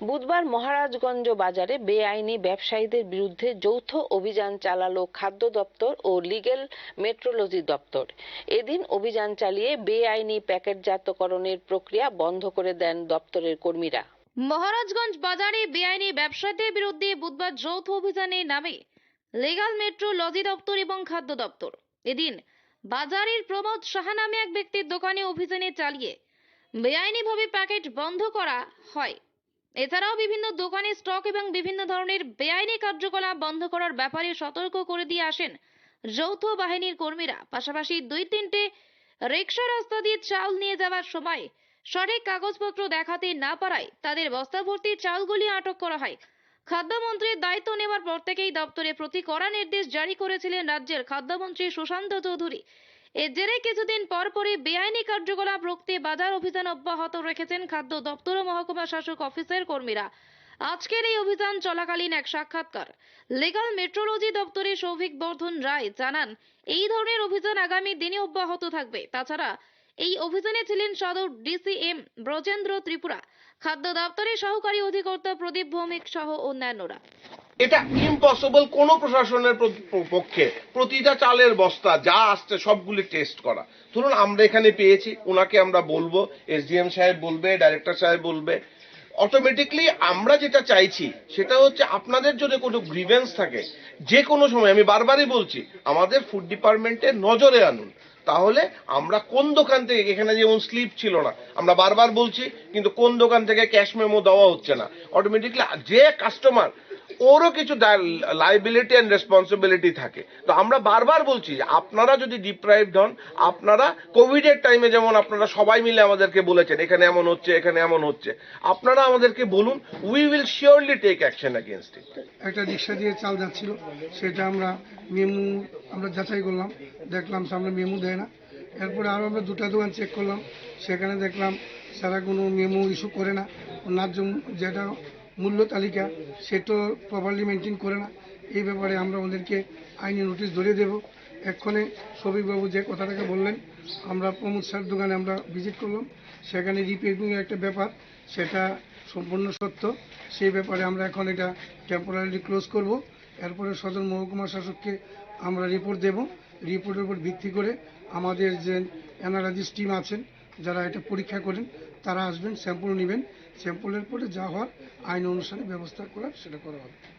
বুধবার মহারাজগঞ্জ বাজারে বেআইনি ব্যবসায়ীদের বিরুদ্ধে যৌথ অভিযান চালালো খাদ্য দপ্তর ও লিগেল মেট্রোলজি দপ্তর। এদিন অভিযান চালিয়ে বেআইনি প্যাকেটজাতকরণের প্রক্রিয়া বন্ধ করে দেন দপ্তরের কর্মীরা। মহারাজগঞ্জ বাজারে বেআইনি ব্যবসায়ীদের বিরুদ্ধে বুধবার যৌথ অভিযানের নামে লিগাল মেট্রোলজি দপ্তর এবং খাদ্য দপ্তর। এদিন বাজারের প্রমোদ সাহা নামে এক ব্যক্তির দোকানে অভিযানে চালিয়ে বেআইনিভাবে প্যাকেট বন্ধ করা হয়। এছাড়াও বিভিন্ন দোকানে স্টক এবং বিভিন্ন ধরনের বেআইনি কার্যকলাপ বন্ধ করার ব্যাপারে সতর্ক করে দিয়ে আসেন যৌথ বাহিনীর কর্মীরা। পাশাপাশি দুই তিনটে রিক্সা রাস্তা দিয়ে চাল নিয়ে যাওয়ার সময় সঠিক কাগজপত্র দেখাতে না পারায় তাদের বস্তা ভর্তি চালগুলি আটক করা হয়। খাদ্যমন্ত্রীর দায়িত্ব নেওয়ার পর থেকেই দপ্তরে প্রতি কড়া নির্দেশ জারি করেছিলেন রাজ্যের খাদ্যমন্ত্রী সুশান্ত চৌধুরী। এর জেরে কিছুদিন পরপরই বেআইনি কার্যকলাপ রুখতে বাজার অভিযান অব্যাহত রেখেছেন খাদ্য দপ্তর ও মহকুমা শাসক অফিসের কর্মীরা। আজকের এই অভিযান চলাকালীন এক সাক্ষাৎকার। লিগাল মেট্রোলজি দপ্তরের সৌভিক বর্ধন রায় জানান, এই ধরনের অভিযান আগামী দিনে অব্যাহত থাকবে। তাছাড়া এই অভিযানে ছিলেন সদর ডিসিএম ব্রজেন্দ্র ত্রিপুরা। খাদ্য দপ্তরের সহকারী অধিকর্তা প্রদীপ ভৌমিক সহ অন্যান্যরা। এটা ইম্পসিবল কোনো প্রশাসনের পক্ষে। প্রতিটা চালের বস্তা, যা আসছে, সবগুলি টেস্ট করা। ধরুন, আমরা এখানে পেয়েছি, ওনাকে আমরা বলব এসডিএম সাহেব বলবে ডাইরেক্টর সাহেব বলবে। অটোমেটিকলি আমরা যেটা চাইছি, সেটা হচ্ছে আপনাদের যদি কোনো গ্রিভেন্স থাকে যে কোনো সময়, আমি বারবারই বলছি, আমাদের ফুড ডিপার্টমেন্টের নজরে আনুন। তাহলে আমরা কোন দোকান থেকে, এখানে যেমন স্লিপ ছিল না, আমরা বারবার বলছি, কিন্তু কোন দোকান থেকে ক্যাশ মেমো দেওয়া হচ্ছে না। অটোমেটিকলি যে কাস্টমার ওরও কিছু লাইবিলিটি অ্যান্ড রেসপন্সিবিলিটি থাকে। তো আমরা বারবার বলছি, আপনারা যদি ডিপ্রাইভড হন, আপনারা কোভিডের টাইমে যেমন আপনারা সবাই মিলে আমাদেরকে বলেছেন, এখানে এমন হচ্ছে, এখানে এমন হচ্ছে, আপনারা আমাদেরকে বলুন we will surely take action against it একটা রিক্সা দিয়ে চাল যাচ্ছিল, সেটা আমরা মেমু, আমরা যাচাই করলাম, দেখলাম সামনে মেমু দেয় না। এরপরে আরও আমরা দুটা দোকান চেক করলাম, সেখানে দেখলাম সারা কোনো মেমু ইস্যু করে না। ন্যায্য যেটা মূল্য তালিকা সেটাও প্রপারলি মেনটেন করে না। এই ব্যাপারে আমরা ওদেরকে আইনি নোটিশ ধরিয়ে দেব। এক্ষণে সবিকবাবু যে কথাটাকে বললেন, আমরা প্রমোদ স্যার দোকানে আমরা ভিজিট করলাম। সেখানে রিপেয়ারিং একটা ব্যাপার, সেটা সম্পূর্ণ সত্য। সেই ব্যাপারে আমরা এখন এটা টেম্পোরারি ক্লোজ করব। এরপরে সদর মহকুমা শাসককে আমরা রিপোর্ট দেব। রিপোর্টের উপর ভিত্তি করে আমাদের যে অ্যানালাইজিস টিম আছেন, যারা এটা পরীক্ষা করেন, তারা আসবেন স্যাম্পল নেবেন। স্যাম্পলের পরে যা হওয়ার আইন অনুসারে ব্যবস্থা করার সেটা করা হবে।